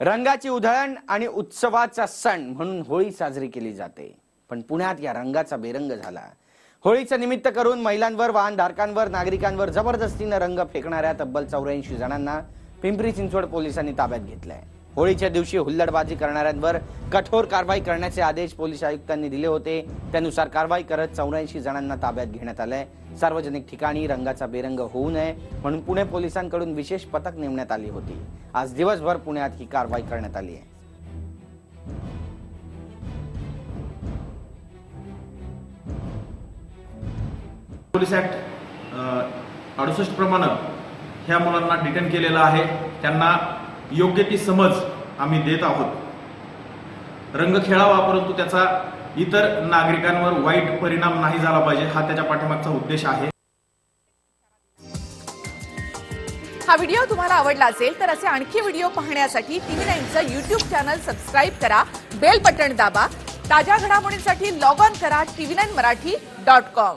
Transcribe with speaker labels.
Speaker 1: रंगाची उधळण आणि उत्सवाचा सण म्हणून होळी साजरी केली जाते. पण पुण्यात या रंगाचा बेरंग झाला. होळीचं निमित्त करून महिलांवर वाहनधारकांवर नागरिकांवर जबरदस्तीनं रंग फेकणाऱ्या तब्बल चौऱ्याऐंशी जणांना पिंपरी चिंचवड पोलिसांनी ताब्यात घेतलंय. होळीच्या दिवशी हुल्लडबाजी करणाऱ्यांवर कठोर कारवाई करण्याचे आदेश पोलीस आयुक्तांनी दिले होते. त्यानुसार कारवाई करत चौऱ्याऐंशी जणांना ताब्यात घेण्यात आलंय. सार्वजनिक ठिकाणी रंगाचा बेरंग होऊ नये म्हणून पुणे पोलिसांकडून विशेष पथक नेमण्यात आली होती. आज दिवसभर पुण्यात ही कारवाई करण्यात आली आहे.
Speaker 2: पोलीस ऍक्ट अडुसष्ट प्रमाणे ह्या मुलांना डिटेन केलेलं आहे. त्यांना योग्य ती समज आम्ही देत आहोत. रंग खेळावा परंतु त्याचा इतर नागरिकांवर वाईट परिणाम नाही झाला पाहिजे हा त्याच्या पाठीमागचा उद्देश आहे.
Speaker 3: हा व्हिडिओ तुम्हाला आवडला असेल तर असे आणखी व्हिडिओ पाहण्यासाठी टीव्ही नाईनचं युट्यूब चॅनल सबस्क्राईब करा बेल बटन दाबा ताज्या घडामोडींसाठी लॉग ऑन करा TV nine Marathi dot com.